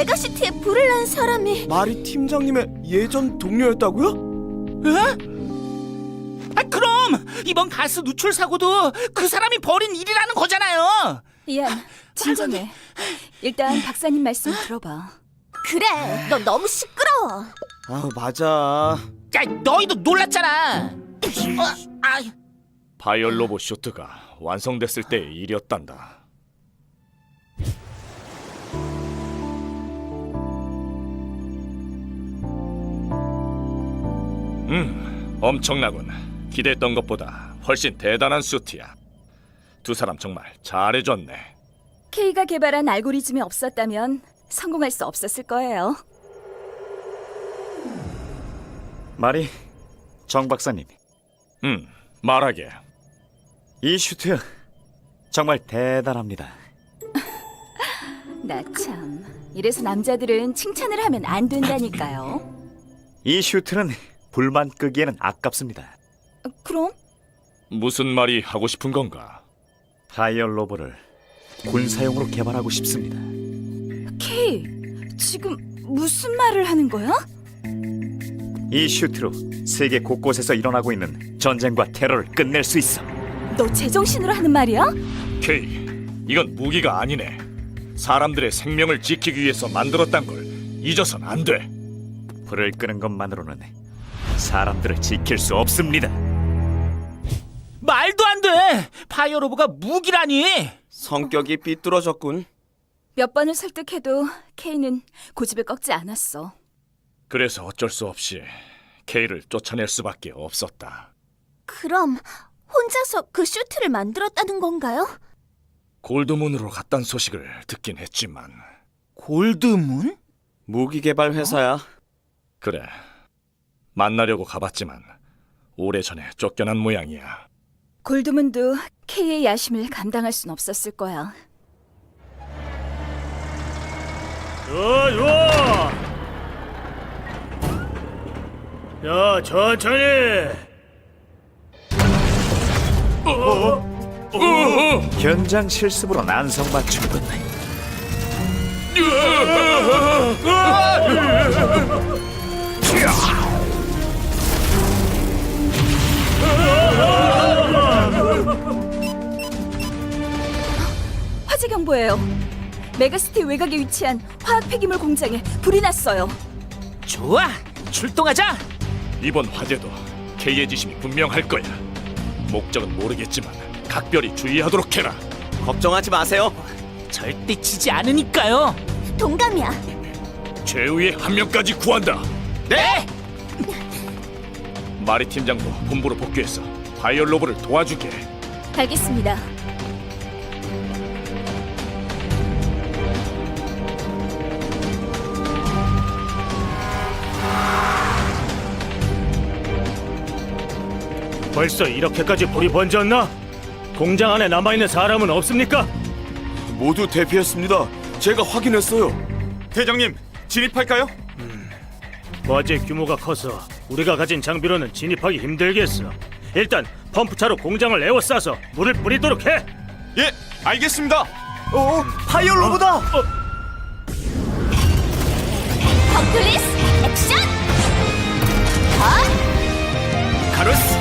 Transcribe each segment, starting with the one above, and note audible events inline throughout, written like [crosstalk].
메가시티에 불을 난 사람이 마리 팀장님의 예전 동료였다고요? 아, 그럼 이번 가스 누출 사고도 그 사람이 벌인 일이라는 거잖아요. 이안, 진정해. 일단 박사님 말씀 들어봐. 그래 너 너무 시끄러워 아 맞아. 야, 너희도 놀랐잖아. 어, 아, 바이올 로봇 쇼트가 완성됐을 때의 일이었단다. 음, 엄청나군. 기대했던 것보다 훨씬 대단한 수트야. 두 사람 정말 잘해줬네. K가 개발한 알고리즘이 없었다면 성공할 수 없었을 거예요. 말이 정 박사님 음, 말하게. 이 슈트 정말 대단합니다. [laughs] 나 참. 이래서 남자들은 칭찬을 하면 안 된다니까요. 이 슈트는 불만 끄기에는 아깝습니다. 어, 그럼 무슨 말이 하고 싶은 건가? 하이얼 로봇을 군사용으로 개발하고 싶습니다. K 지금 무슨 말을 하는 거야? 이 슈트로 세계 곳곳에서 일어나고 있는 전쟁과 테러를 끝낼 수 있어. 너 제정신으로 하는 말이야? 케이, 이건 무기가 아니네. 사람들의 생명을 지키기 위해서 만들었단 걸 잊어선 안 돼. 불을 끄는 것만으로는 사람들을 지킬 수 없습니다. 말도 안 돼. 파이어 로브가 무기라니. 성격이 삐뚤어졌군. 몇 번을 설득해도 K는 고집을 꺾지 않았어. 그래서 어쩔 수 없이 케이를 쫓아낼 수밖에 없었다. 그럼 혼자서 그 슈트를 만들었다는 건가요? 골드문으로 갔단 소식을 듣긴 했지만 골드문? 무기 개발 회사야. 그래 만나려고 가봤지만 오래전에 쫓겨난 모양이야. 골드문도 K의 야심을 감당할 순 없었을 거야. 좋아 좋아 자 천천히 현장 실습으로 난성 맞춤. 화재 경보예요. 메가시티 외곽에 위치한 화학 폐기물 공장에 불이 났어요. 좋아. 출동하자. 이번 화재도 케이의 지심이 분명할 거야. 목적은 모르겠지만 각별히 주의하도록 해라. 걱정하지 마세요. 절대 지지 않으니까요. 동감이야 최후의 한 명까지 구한다. 네. 마리 팀장도 본부로 복귀해서 바이올 로봇을 도와주게. 알겠습니다. 벌써 이렇게까지 불이 번졌나? 공장 안에 남아있는 사람은 없습니까? 모두 대피했습니다. 제가 확인했어요. 대장님 진입할까요? 화재 규모가 커서 우리가 가진 장비로는 진입하기 힘들겠어 일단 펌프차로 공장을 에워싸서 물을 뿌리도록 해. 예, 알겠습니다. 어, 파이어 로봇다. 버클리스 액션! 카로스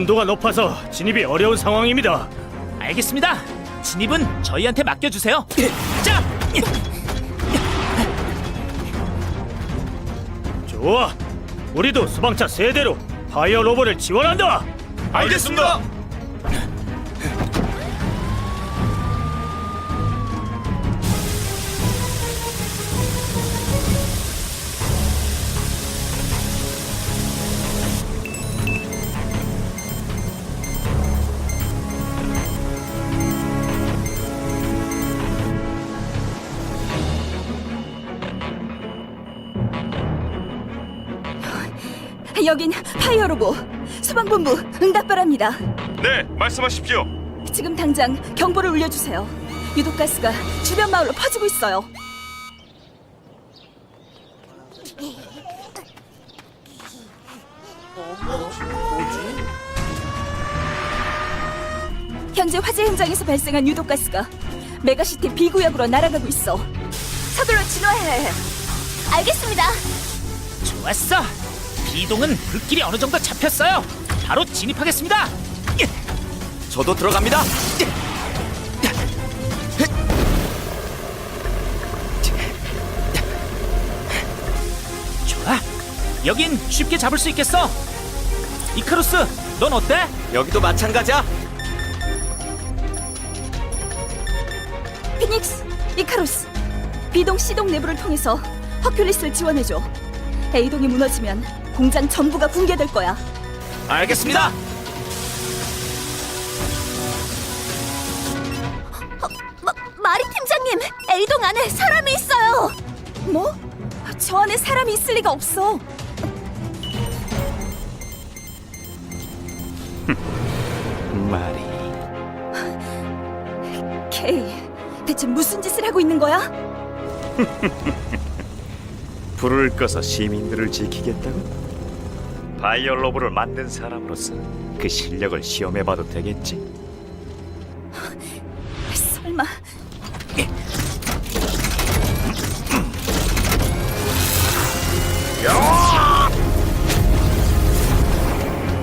온도가 높아서 진입이 어려운 상황입니다 알겠습니다. 진입은 저희한테 맡겨주세요. 자, 좋아 우리도 소방차 세대로 파이어 로봇을 지원한다 알겠습니다. 여긴 파이어로보 소방본부 응답 바랍니다. 네, 말씀하십시오. 지금 당장 경보를 울려주세요. 유독가스가 주변 마을로 퍼지고 있어요. 현재 화재 현장에서 발생한 유독가스가 메가시티 B구역으로 날아가고 있어. 서둘러 진화해야 해. 알겠습니다. 좋았어. 비동은 불길이 어느 정도 잡혔어요. 바로 진입하겠습니다. 저도 들어갑니다. 좋아. 여긴 쉽게 잡을 수 있겠어. 이카루스, 넌 어때? 여기도 마찬가지야. 피닉스, 이카로스, B동 C동 내부를 통해서 허큘리스를 지원해줘. A동이 무너지면 공장 전부가 붕괴될 거야. 알겠습니다. 마, 마리 팀장님, A동 안에 사람이 있어요. 뭐? 저 안에 사람이 있을 리가 없어. 말이 케이, 대체 무슨 짓을 하고 있는 거야? [laughs] 불을 꺼서 시민들을 지키겠다고? 바이올로브를 만든 사람으로서 그 실력을 시험해봐도 되겠지. 설마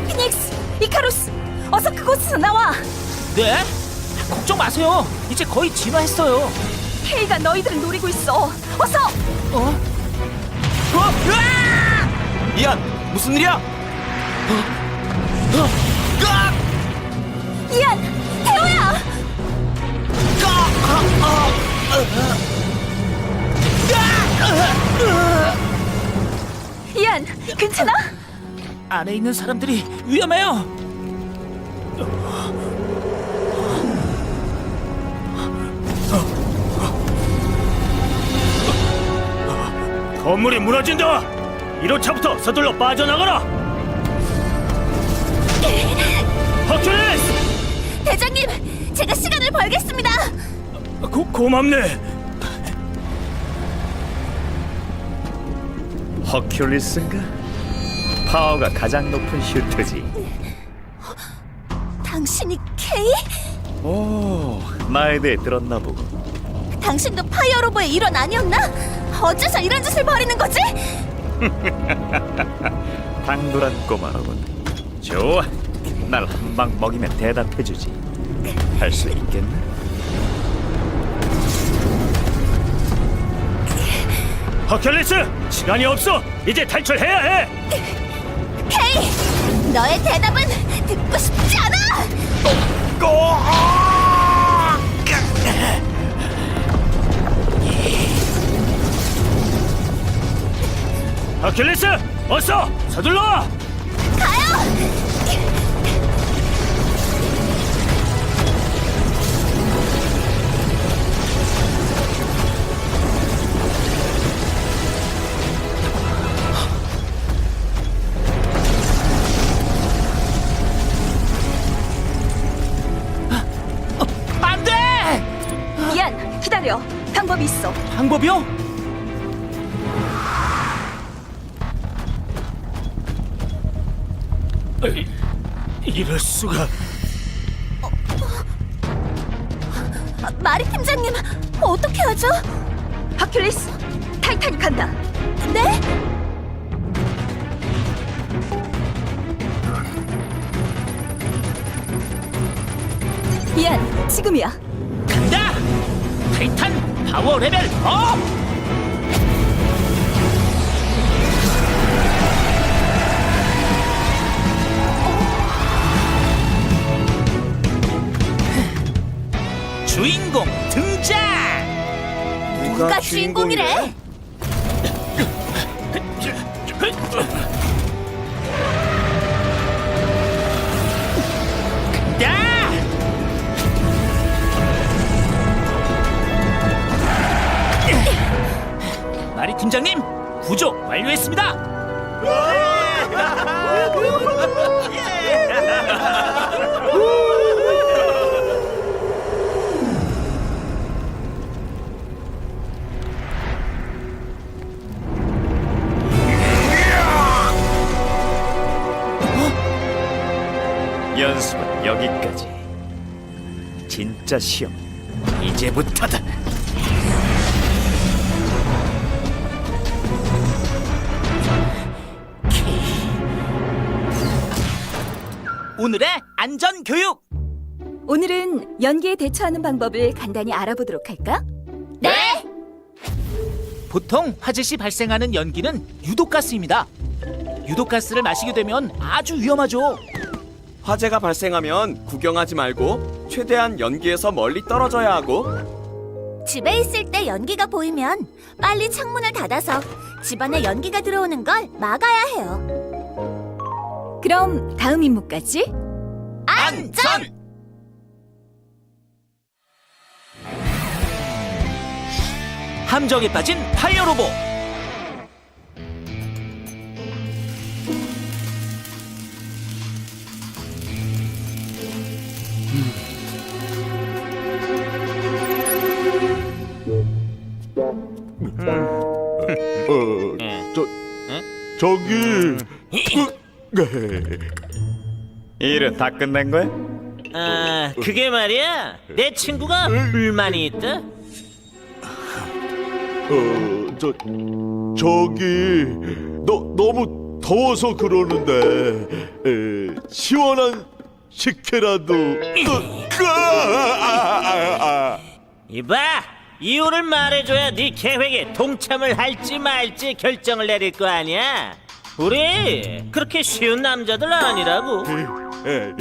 피닉스, 이카로스, 어서 그곳에서 나와. 네? 걱정 마세요. 이제 거의 진화했어요. 케이가 너희들을 노리고 있어. 어서. 어? 어? 으아! 이안, 무슨 일이야? 이안, 태호야. 이안, 괜찮아? 안에 있는 사람들이 위험해요. 건물이 무너진다. 1호차부터 서둘러 빠져나가라. 허큘리스, 대장님, 제가 시간을 벌겠습니다. 고, 고맙네. 허큘리스인가? 파워가 가장 높은 슈트지. 당신이 K? 오, 나에 대해 들었나 보고. 당신도 파이어 로버의 일원 아니었나? 어째서 이런 짓을 벌이는 거지? [laughs] 당돌한 꼬마로군. 좋아, 날 한 방 먹이면 대답해주지. 할 수 있겠나? 허큘리스, 시간이 없어. 이제 탈출해야 해. K! 너의 대답은 듣고 싶지 않아! 허큘리스, 어서 서둘러. 안 돼! 이안, 기다려. 방법이 있어. 방법이요? 지금이야. 간다! 타이탄 파워 레벨 업! 주인공 등장! 누가 주인공이래? 팀장님 구조 완료했습니다. 연습은 여기까지. 진짜 시험 이제부터다. 안전 교육. 오늘은 연기에 대처하는 방법을 간단히 알아보도록 할까? 네. 보통 화재 시 발생하는 연기는 유독가스입니다. 유독가스를 마시게 되면 아주 위험하죠. 화재가 발생하면 구경하지 말고 최대한 연기에서 멀리 떨어져야 하고 집에 있을 때 연기가 보이면 빨리 창문을 닫아서 집안에 연기가 들어오는 걸 막아야 해요. 그럼 다음 임무까지 안전! 함정에 빠진 파이어 로봇. 저기 일은 다 끝낸 거야? 아, 그게 말이야. 내 친구가 불만이 있다. 어, 저 저기 너 너무 더워서 그러는데 에, 시원한 식혜라도 어, 그, 아, 아, 아, 아. 이봐, 이유를 말해줘야 네 계획에 동참을 할지 말지 결정을 내릴 거 아니야. 우리 그렇게 쉬운 남자들 아니라고. 에,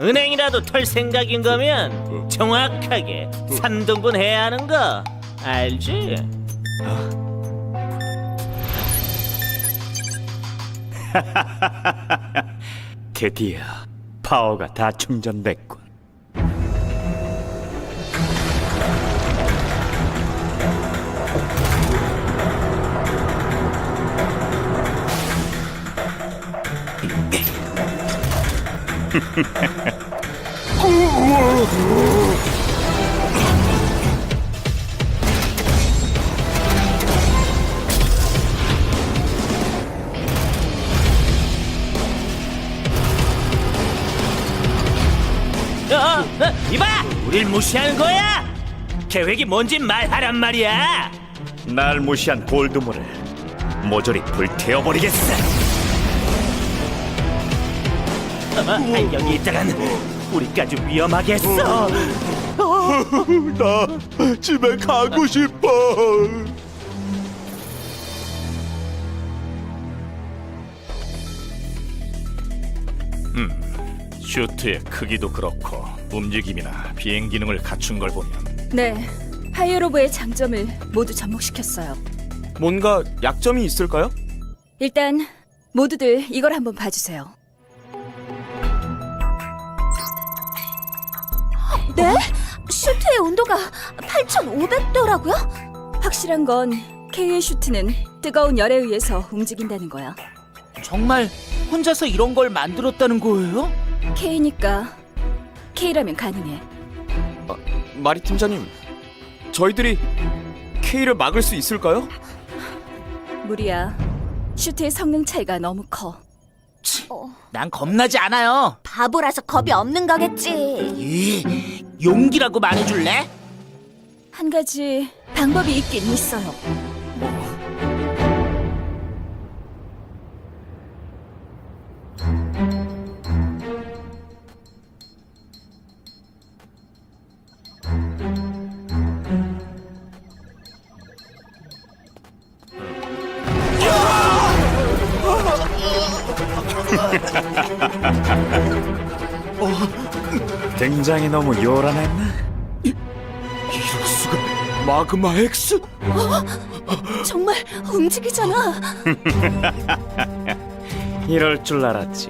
은행이라도 털 생각인 거면 정확하게 삼등분 해야 하는 거 알지? [laughs] 드디어 파워가 다 충전됐군. 어, 어, 이봐, 우릴 무시하는 거야. 계획이 뭔지 말하란 말이야. 날 무시한 골드모를 모조리 불태워버리겠어. 어, 여기 있다간 우리까지 위험하겠어. 나 집에 가고 싶어. 슈트의 크기도 그렇고 움직임이나 비행 기능을 갖춘 걸 보면 네 파이어로브의 장점을 모두 접목시켰어요 뭔가 약점이 있을까요? 일단 모두들 이걸 한번 봐주세요 네? 슈트의 온도가 8,500도라고요? 확실한 건 K의 슈트는 뜨거운 열에 의해서 움직인다는 거야 정말 혼자서 이런 걸 만들었다는 거예요? K니까 K라면 가능해 마리 팀장님, 저희들이 K를 막을 수 있을까요? 무리야 슈트의 성능 차이가 너무 커 난 겁나지 않아요. 바보라서 겁이 없는 거겠지. 이, 용기라고 말해줄래? 한 가지 방법이 있긴 있어요. [laughs] 등장이 너무 요란했나? 이럴 수가. 마그마 X? 정말 움직이잖아. [laughs] 이럴 줄 알았지.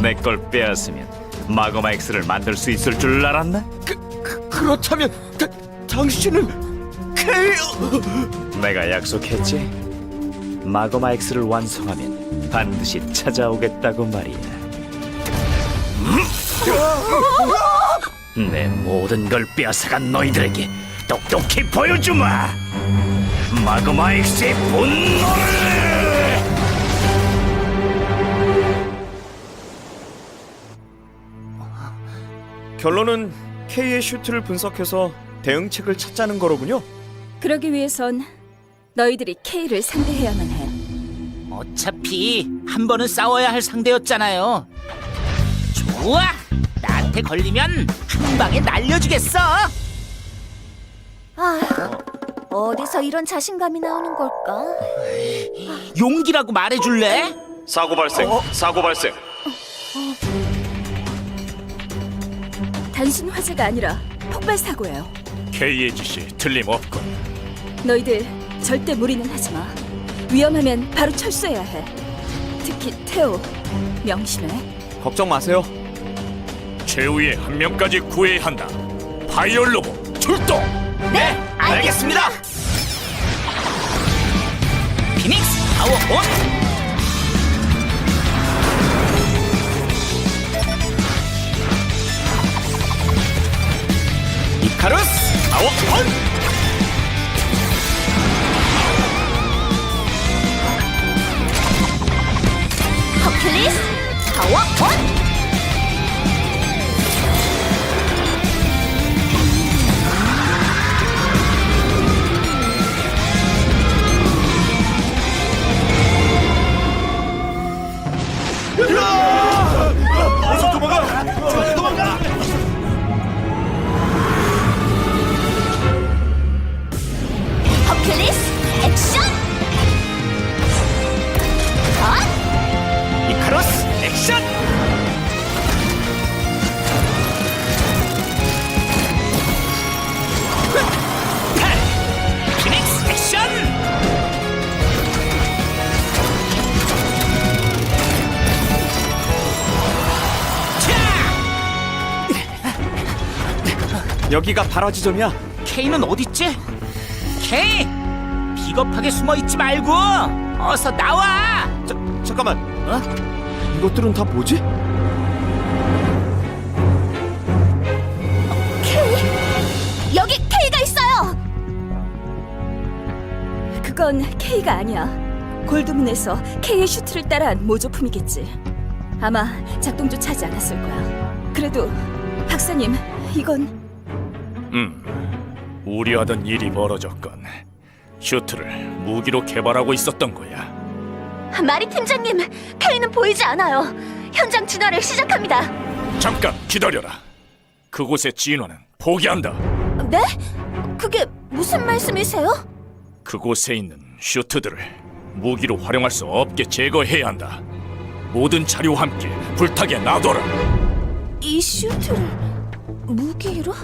내 걸 빼앗으면 마거마 X를 만들 수 있을 줄 알았나? 그, 그 그렇다면 다, 당신은 K? 내가 약속했지. 마거마 X를 완성하면 반드시 찾아오겠다고 말이야. 내 모든 걸 빼앗아간 너희들에게 똑똑히 보여주마. 마그마 X의 분노를! 결론은 K의 슈트를 분석해서 대응책을 찾자는 거로군요. 그러기 위해선 너희들이 K를 상대해야만 해. 어차피 한 번은 싸워야 할 상대였잖아요. 좋아, 나한테 걸리면 한 방에 날려주겠어. 아, 어디서 이런 자신감이 나오는 걸까? 용기라고 말해줄래? 사고 발생. 사고 발생. 단순 화재가 아니라 폭발 사고예요. K의 지시 틀림없군. 너희들 절대 무리는 하지 마. 위험하면 바로 철수해야 해. 특히 태호 명심해. 걱정 마세요. 최후의 한 명까지 구해야 한다. 파이어 로봇 출동. 네, 알겠습니다. 피닉스 파워 온. 이카루스 파워 온! 허큘리스 파워 온! 여기가 발화 지점이야. K는 어딨지? K, 비겁하게 숨어 있지 말고 어서 나와. 자, 잠깐만. 어? 이것들은 다 뭐지? 여기 K가 있어요! 그건 K가 아니야. 골드문에서 K의 슈트를 따라한 모조품이겠지. 아마 작동조차 하지 않았을 거야. 그래도 박사님, 이건 음, 우려하던 일이 벌어졌건 슈트를 무기로 개발하고 있었던 거야. 마리 팀장님, K는 보이지 않아요. 현장 진화를 시작합니다. 잠깐 기다려라. 그곳의 진화는 포기한다. 네? 그게 무슨 말씀이세요? 그곳에 있는 슈트들을 무기로 활용할 수 없게 제거해야 한다. 모든 자료와 함께 불타게 놔둬라. 이 슈트를 무기로?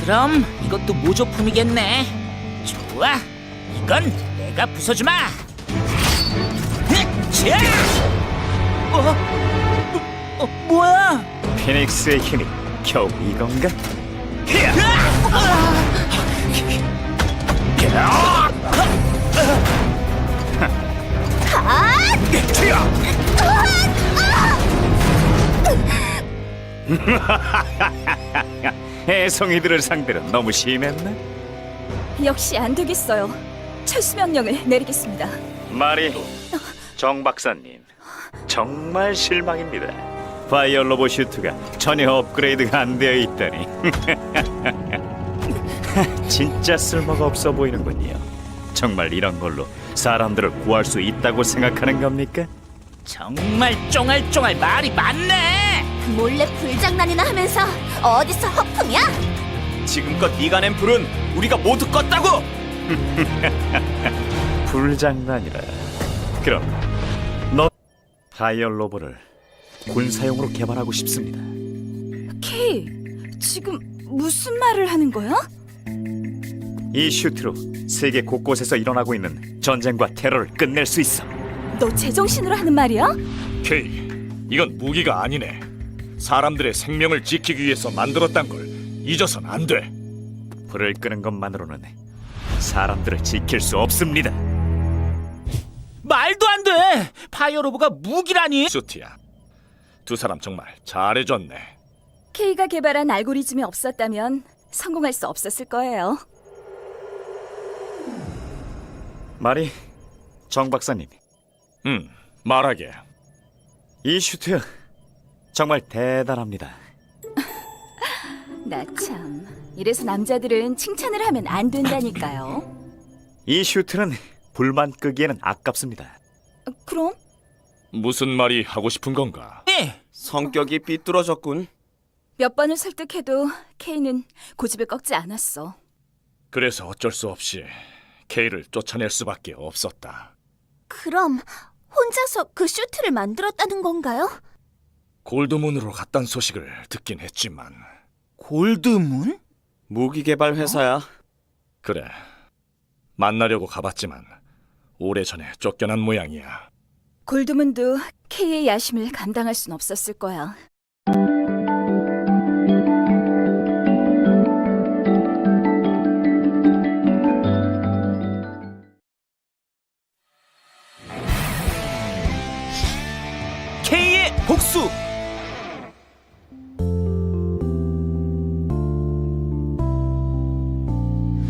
그럼 이것도 모조품이겠네. 좋아, 이건 내가 부숴주마. 자, 어, 어, 어, 뭐야? 피닉스의 힘이 겨우 이건가? 애송이들을 상대로 너무 심했나? 역시 안 되겠어요. 철수 명령을 내리겠습니다. 말이 정 박사님 정말 실망입니다. 파이어 로봇 슈트가 전혀 업그레이드가 안 되어 있다니 [laughs] 진짜 쓸모가 없어 보이는군요. 정말 이런 걸로 사람들을 구할 수 있다고 생각하는 겁니까? 정말 쫑알쫑알 말이 많네. 몰래 불장난이나 하면서 어디서 허풍이야? 지금껏 네가 낸 불은 우리가 모두 껐다고! [laughs] 불장난이라. 그럼 너 파이어 로봇을 군사용으로 개발하고 싶습니다. K, 지금 무슨 말을 하는 거야? 이 슈트로 세계 곳곳에서 일어나고 있는 전쟁과 테러를 끝낼 수 있어. 너 제정신으로 하는 말이야? K, 이건 무기가 아니네. 사람들의 생명을 지키기 위해서 만들었단 걸 잊어선 안 돼. 불을 끄는 것만으로는 사람들을 지킬 수 없습니다. 말도 안 돼. 파이어 로브가 무기라니. 슈트야. 두 사람 정말 잘해줬네. K가 개발한 알고리즘이 없었다면 성공할 수 없었을 거예요. 말이 정 박사님 음, 말하게. 이 슈트 정말 대단합니다. 나 참. 이래서 남자들은 칭찬을 하면 안 된다니까요. 이 슈트는 불만 끄기에는 아깝습니다. 어, 그럼 무슨 말이 하고 싶은 건가? 예. 성격이 삐뚤어졌군. 몇 번을 설득해도 K는 고집을 꺾지 않았어. 그래서 어쩔 수 없이 K를 쫓아낼 수밖에 없었다. 그럼 혼자서 그 슈트를 만들었다는 건가요? 골드문으로 갔단 소식을 듣긴 했지만 골드문? 무기 개발 회사야. 그래 만나려고 가봤지만 오래전에 쫓겨난 모양이야. 골드문도 K의 야심을 감당할 순 없었을 거야.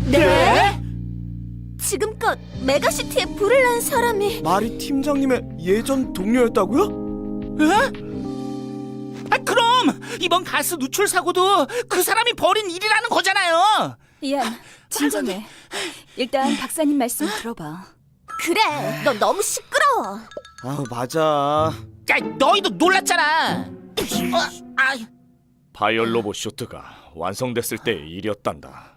네? 지금껏 메가시티에 불을 난 사람이 말이 팀장님의 예전 동료였다고요? 아, 그럼 이번 가스 누출 사고도 그 사람이 벌인 일이라는 거잖아요. 이안, 진정해. 일단 박사님 말씀 들어봐. 그래 너 너무 시끄러워 아 맞아. 야, 너희도 놀랐잖아. 어, 아, 바이올로보 슈트가 완성됐을 때의 일이었단다.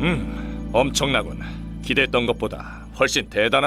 음, 엄청나군. 기대했던 것보다 훨씬 대단한